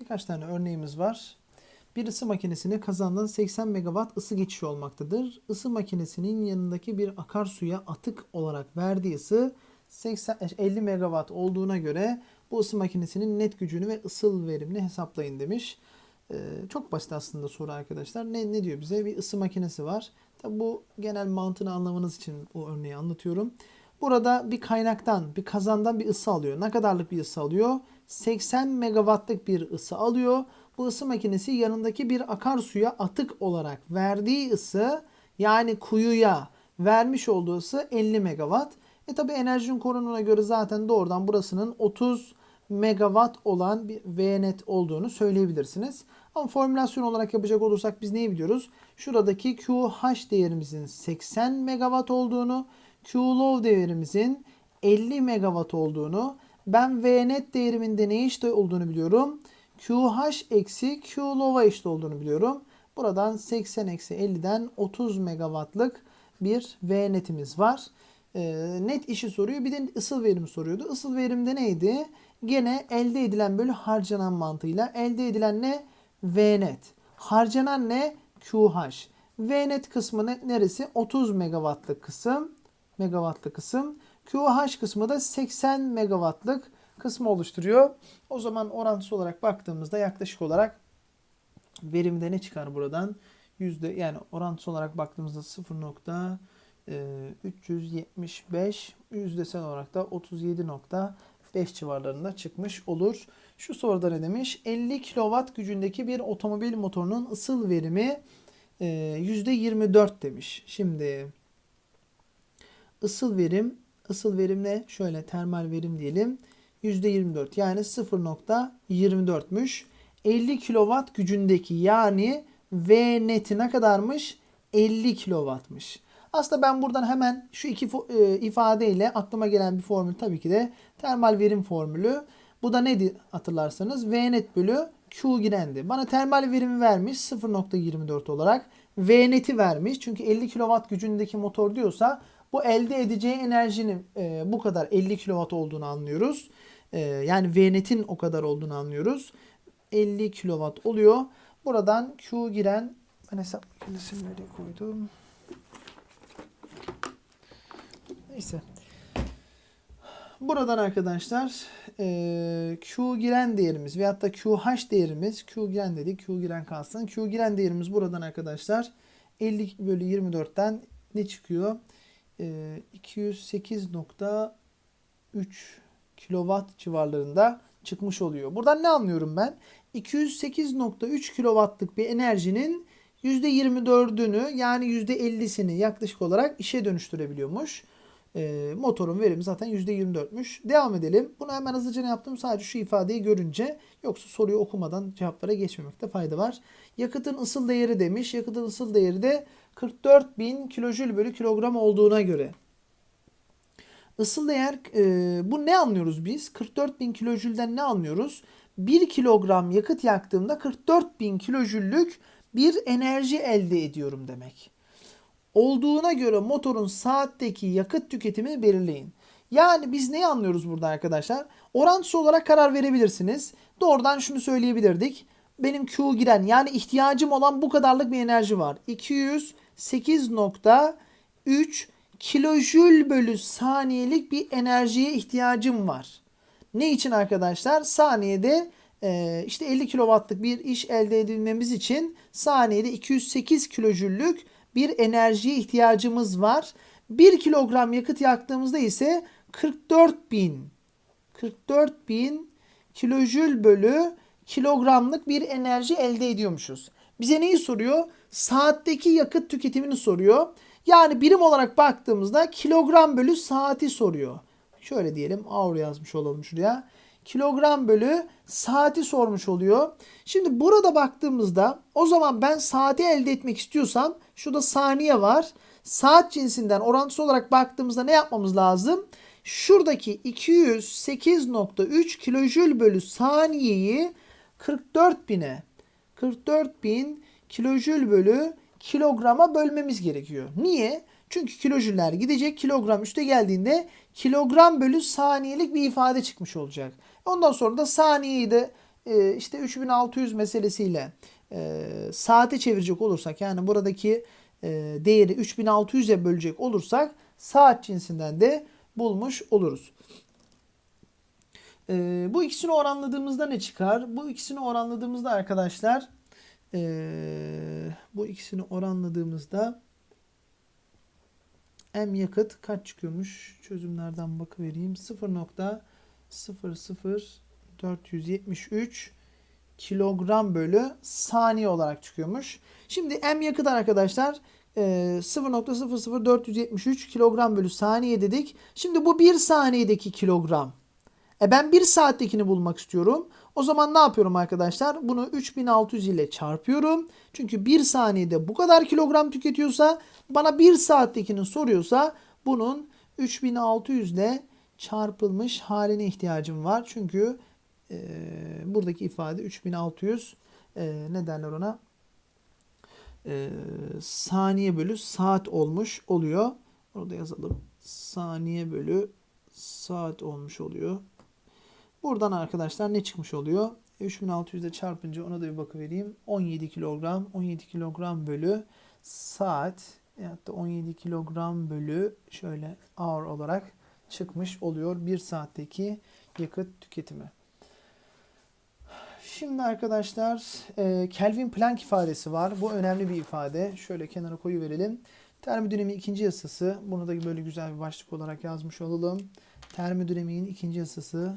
Birkaç tane örneğimiz var. Bir ısı makinesine kazandan 80 megawatt ısı geçişi olmaktadır. Isı makinesinin yanındaki bir akarsuya atık olarak verdiği ısı 80, 50 megawatt olduğuna göre bu ısı makinesinin net gücünü ve ısıl verimini hesaplayın demiş. Ee, çok basit aslında soru arkadaşlar. Ne, ne diyor bize? Bir ısı makinesi var. Tabi bu genel mantığını anlamanız için bu örneği anlatıyorum. Burada bir kaynaktan, bir kazandan bir ısı alıyor. Ne kadarlık bir ısı alıyor? 80 megawattlık bir ısı alıyor. Bu ısı makinesi yanındaki bir akarsuya atık olarak verdiği ısı yani kuyuya vermiş olduğu ısı 50 megawatt. E tabi enerjinin korunumuna göre zaten doğrudan burasının 30 megawatt olan bir VNet olduğunu söyleyebilirsiniz. Ama formülasyon olarak yapacak olursak biz neyi biliyoruz? Şuradaki QH değerimizin 80 megawatt olduğunu, QLow değerimizin 50 megawatt olduğunu, ben VNet değeriminde ne eşit olduğunu biliyorum. QH eksi QLow'a eşit olduğunu biliyorum. Buradan 80 eksi 50'den 30 megawattlık bir VNet'imiz var. Ee, net işi soruyor. Bir de ısıl verim soruyordu. Isıl verimde neydi? Gene elde edilen bölü harcanan mantığıyla. Elde edilen ne? VNet. Harcanan ne? QH. VNet kısmı ne- neresi? 30 megawattlık kısım. Megawattlık kısım. QH kısmı da 80 megawattlık kısmı oluşturuyor. O zaman orantısı olarak baktığımızda yaklaşık olarak verimde ne çıkar buradan? Yüzde yani orantısı olarak baktığımızda 0.375 yüzdesel olarak da 37.5 civarlarında çıkmış olur. Şu soruda ne demiş? 50 kW gücündeki bir otomobil motorunun ısıl verimi e, %24 demiş. Şimdi ısıl verim ısıl verim ne? Şöyle termal verim diyelim. %24 yani 0.24'müş. 50 kW gücündeki yani V neti ne kadarmış? 50 kW'mış. Aslında ben buradan hemen şu iki e, ifadeyle aklıma gelen bir formül tabii ki de termal verim formülü. Bu da nedir hatırlarsanız? V net bölü Q girendi. Bana termal verimi vermiş 0.24 olarak. V neti vermiş. Çünkü 50 kW gücündeki motor diyorsa bu elde edeceği enerjinin e, bu kadar 50 kW olduğunu anlıyoruz. E, yani V netin o kadar olduğunu anlıyoruz. 50 kW oluyor. Buradan Q giren ben hesap makinesini nereye koydum? Neyse. Buradan arkadaşlar e, Q giren değerimiz veyahut da QH değerimiz Q giren dedik Q giren kalsın. Q giren değerimiz buradan arkadaşlar 50 bölü 24'ten ne çıkıyor? E, 208.3 kilowatt civarlarında çıkmış oluyor. Buradan ne anlıyorum ben? 208.3 kilowattlık bir enerjinin %24'ünü yani %50'sini yaklaşık olarak işe dönüştürebiliyormuş. Ee, motorun verimi zaten %24'müş. Devam edelim. Bunu hemen hızlıca ne yaptım? Sadece şu ifadeyi görünce yoksa soruyu okumadan cevaplara geçmemekte fayda var. Yakıtın ısıl değeri demiş. Yakıtın ısıl değeri de 44.000 kilojül bölü kilogram olduğuna göre. Isıl değer e, bu ne anlıyoruz biz? 44.000 kilojülden ne anlıyoruz? 1 kilogram yakıt yaktığımda 44.000 kilojüllük bir enerji elde ediyorum demek. Olduğuna göre motorun saatteki yakıt tüketimini belirleyin. Yani biz neyi anlıyoruz burada arkadaşlar? Orantısı olarak karar verebilirsiniz. Doğrudan şunu söyleyebilirdik. Benim Q giren yani ihtiyacım olan bu kadarlık bir enerji var. 208.3 kilojül bölü saniyelik bir enerjiye ihtiyacım var. Ne için arkadaşlar? Saniyede e, işte 50 kW'lık bir iş elde edilmemiz için saniyede 208 kilojüllük bir enerjiye ihtiyacımız var. 1 kilogram yakıt yaktığımızda ise 44 bin 44 bin kilojül bölü kilogramlık bir enerji elde ediyormuşuz. Bize neyi soruyor? Saatteki yakıt tüketimini soruyor. Yani birim olarak baktığımızda kilogram bölü saati soruyor. Şöyle diyelim hour yazmış olalım şuraya. Kilogram bölü saati sormuş oluyor. Şimdi burada baktığımızda o zaman ben saati elde etmek istiyorsam şurada saniye var. Saat cinsinden orantısı olarak baktığımızda ne yapmamız lazım? Şuradaki 208.3 kilojül bölü saniyeyi 44 bine 44 bin kilojül bölü kilograma bölmemiz gerekiyor. Niye? Çünkü kilojüller gidecek kilogram üste geldiğinde kilogram bölü saniyelik bir ifade çıkmış olacak. Ondan sonra da saniyeyi de e, işte 3600 meselesiyle e, saate çevirecek olursak yani buradaki e, değeri 3600'e bölecek olursak saat cinsinden de bulmuş oluruz. E, bu ikisini oranladığımızda ne çıkar? Bu ikisini oranladığımızda arkadaşlar e, bu ikisini oranladığımızda M yakıt kaç çıkıyormuş? Çözümlerden bakıvereyim. 0.00473 kilogram bölü saniye olarak çıkıyormuş. Şimdi M yakıt arkadaşlar e, 0.00473 kilogram bölü saniye dedik. Şimdi bu bir saniyedeki kilogram. E ben bir saattekini bulmak istiyorum. O zaman ne yapıyorum arkadaşlar? Bunu 3600 ile çarpıyorum. Çünkü bir saniyede bu kadar kilogram tüketiyorsa bana bir saattekini soruyorsa bunun 3600 ile çarpılmış haline ihtiyacım var. Çünkü e, buradaki ifade 3600 e, ne derler ona? E, saniye bölü saat olmuş oluyor. Orada yazalım. Saniye bölü saat olmuş oluyor. Buradan arkadaşlar ne çıkmış oluyor? 3600 ile çarpınca ona da bir bakıvereyim. 17 kilogram. 17 kilogram bölü saat. Hatta 17 kilogram bölü şöyle hour olarak çıkmış oluyor. Bir saatteki yakıt tüketimi. Şimdi arkadaşlar e, Kelvin Planck ifadesi var. Bu önemli bir ifade. Şöyle kenara koyu verelim. Termodinamiğin ikinci yasası. Bunu da böyle güzel bir başlık olarak yazmış olalım. Termodinamiğin ikinci yasası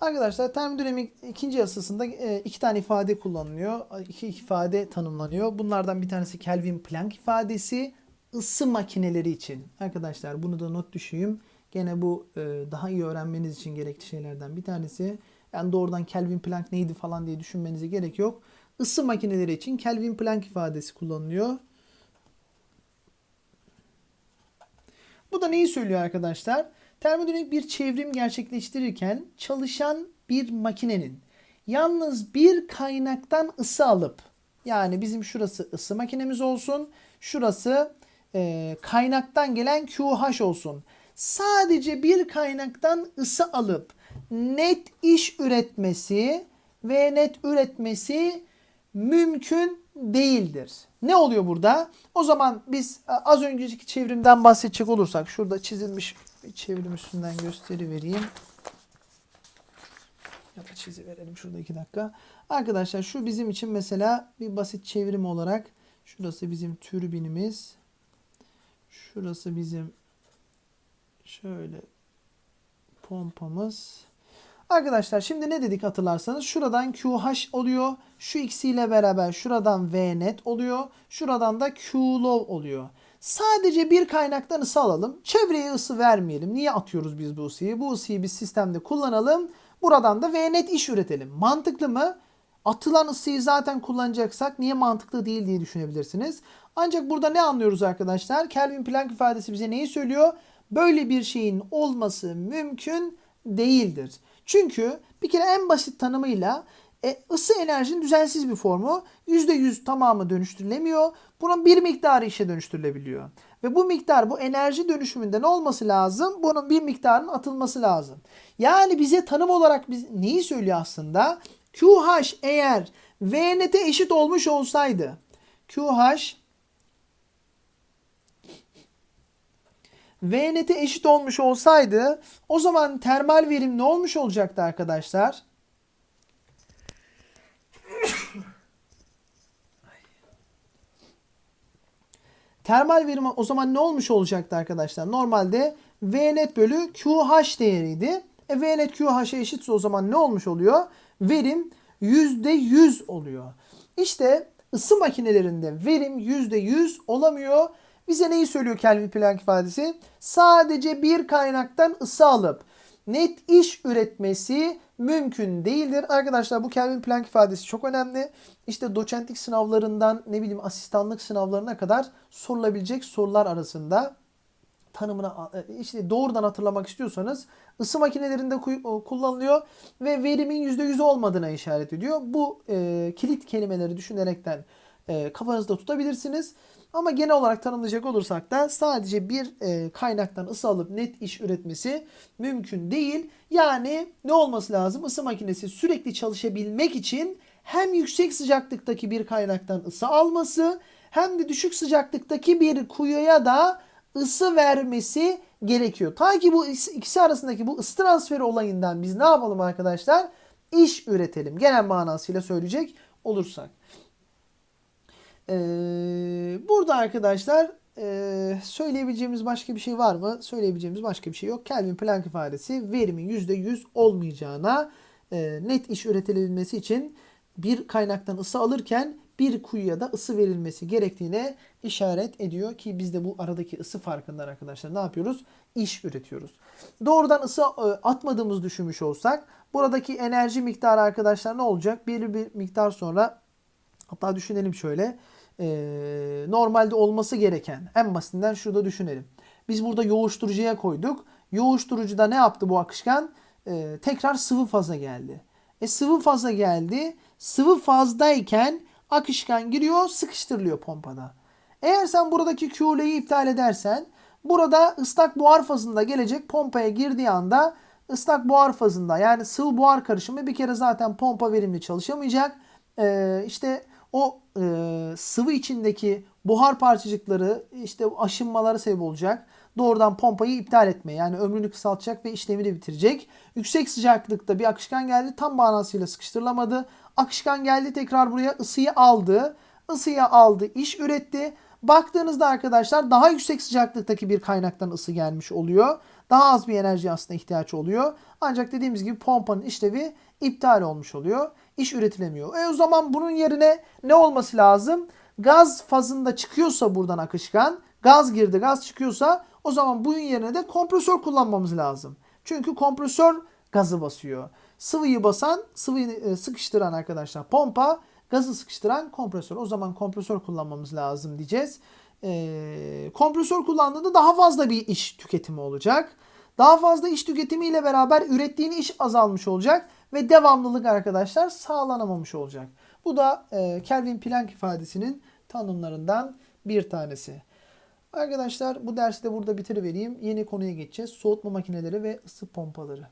Arkadaşlar termodinamik ikinci yasasında e, iki tane ifade kullanılıyor. İki ifade tanımlanıyor. Bunlardan bir tanesi Kelvin Planck ifadesi ısı makineleri için. Arkadaşlar bunu da not düşeyim. Gene bu e, daha iyi öğrenmeniz için gerekli şeylerden bir tanesi. Yani doğrudan Kelvin Planck neydi falan diye düşünmenize gerek yok. Isı makineleri için Kelvin Planck ifadesi kullanılıyor. Bu da neyi söylüyor arkadaşlar? Termodinamik bir çevrim gerçekleştirirken çalışan bir makinenin yalnız bir kaynaktan ısı alıp yani bizim şurası ısı makinemiz olsun. Şurası e, kaynaktan gelen QH olsun. Sadece bir kaynaktan ısı alıp net iş üretmesi ve net üretmesi mümkün değildir. Ne oluyor burada? O zaman biz az önceki çevrimden bahsedecek olursak şurada çizilmiş bir çevrim üstünden gösteri vereyim. Ya da çizi verelim şurada iki dakika. Arkadaşlar şu bizim için mesela bir basit çevrim olarak şurası bizim türbinimiz. Şurası bizim şöyle pompamız. Arkadaşlar şimdi ne dedik hatırlarsanız şuradan QH oluyor. Şu ikisiyle beraber şuradan V net oluyor. Şuradan da Q low oluyor. Sadece bir kaynaktan ısı alalım. Çevreye ısı vermeyelim. Niye atıyoruz biz bu ısıyı? Bu ısıyı biz sistemde kullanalım. Buradan da V net iş üretelim. Mantıklı mı? Atılan ısıyı zaten kullanacaksak niye mantıklı değil diye düşünebilirsiniz. Ancak burada ne anlıyoruz arkadaşlar? Kelvin Planck ifadesi bize neyi söylüyor? Böyle bir şeyin olması mümkün değildir. Çünkü bir kere en basit tanımıyla e, ısı enerjinin düzensiz bir formu %100 tamamı dönüştürülemiyor. Bunun bir miktarı işe dönüştürülebiliyor. Ve bu miktar bu enerji dönüşümünde ne olması lazım? Bunun bir miktarının atılması lazım. Yani bize tanım olarak biz neyi söylüyor aslında? QH eğer VNT eşit olmuş olsaydı QH VNT eşit olmuş olsaydı o zaman termal verim ne olmuş olacaktı arkadaşlar? Termal verim o zaman ne olmuş olacaktı arkadaşlar? Normalde V net bölü QH değeriydi. E V net QH'a eşitse o zaman ne olmuş oluyor? Verim %100 oluyor. İşte ısı makinelerinde verim %100 olamıyor. Bize neyi söylüyor Kelvin Planck ifadesi? Sadece bir kaynaktan ısı alıp net iş üretmesi mümkün değildir. Arkadaşlar bu Kelvin Planck ifadesi çok önemli. İşte doçentlik sınavlarından ne bileyim asistanlık sınavlarına kadar sorulabilecek sorular arasında tanımına e, işte doğrudan hatırlamak istiyorsanız ısı makinelerinde ku- kullanılıyor ve verimin %100 olmadığına işaret ediyor. Bu e, kilit kelimeleri düşünerekten e, kafanızda tutabilirsiniz. Ama genel olarak tanımlayacak olursak da sadece bir e, kaynaktan ısı alıp net iş üretmesi mümkün değil. Yani ne olması lazım? Isı makinesi sürekli çalışabilmek için hem yüksek sıcaklıktaki bir kaynaktan ısı alması hem de düşük sıcaklıktaki bir kuyuya da ısı vermesi gerekiyor. Ta ki bu ikisi arasındaki bu ısı transferi olayından biz ne yapalım arkadaşlar? İş üretelim. Genel manasıyla söyleyecek olursak. Ee, burada arkadaşlar e, söyleyebileceğimiz başka bir şey var mı? Söyleyebileceğimiz başka bir şey yok. Kelvin Planck ifadesi verimin %100 olmayacağına e, net iş üretilebilmesi için bir kaynaktan ısı alırken bir kuyuya da ısı verilmesi gerektiğine işaret ediyor ki biz de bu aradaki ısı farkından arkadaşlar ne yapıyoruz? İş üretiyoruz. Doğrudan ısı e, atmadığımız düşünmüş olsak buradaki enerji miktarı arkadaşlar ne olacak? Bir, bir miktar sonra hatta düşünelim şöyle ee, normalde olması gereken en basitinden şurada düşünelim. Biz burada yoğuşturucuya koyduk. Yoğuşturucuda ne yaptı bu akışkan? Ee, tekrar sıvı faza geldi. E sıvı faza geldi. Sıvı fazdayken akışkan giriyor sıkıştırılıyor pompada. Eğer sen buradaki Q'leyi iptal edersen burada ıslak buhar fazında gelecek pompaya girdiği anda ıslak buhar fazında yani sıvı buhar karışımı bir kere zaten pompa verimli çalışamayacak. Ee, işte o e, sıvı içindeki buhar parçacıkları işte aşınmalara sebep olacak. Doğrudan pompayı iptal etme yani ömrünü kısaltacak ve işlemi de bitirecek. Yüksek sıcaklıkta bir akışkan geldi tam manasıyla sıkıştırılamadı. Akışkan geldi tekrar buraya ısıyı aldı. Isıyı aldı iş üretti. Baktığınızda arkadaşlar daha yüksek sıcaklıktaki bir kaynaktan ısı gelmiş oluyor. Daha az bir enerji aslında ihtiyaç oluyor. Ancak dediğimiz gibi pompanın işlevi iptal olmuş oluyor. İş üretilemiyor. E o zaman bunun yerine ne olması lazım? Gaz fazında çıkıyorsa buradan akışkan, gaz girdi, gaz çıkıyorsa o zaman bunun yerine de kompresör kullanmamız lazım. Çünkü kompresör gazı basıyor. Sıvıyı basan, sıvıyı e, sıkıştıran arkadaşlar pompa, gazı sıkıştıran kompresör. O zaman kompresör kullanmamız lazım diyeceğiz. Ee, kompresör kullandığında daha fazla bir iş tüketimi olacak. Daha fazla iş tüketimiyle beraber ürettiğin iş azalmış olacak ve devamlılık arkadaşlar sağlanamamış olacak. Bu da e, Kelvin Planck ifadesinin tanımlarından bir tanesi. Arkadaşlar bu dersi de burada bitirivereyim. Yeni konuya geçeceğiz. Soğutma makineleri ve ısı pompaları.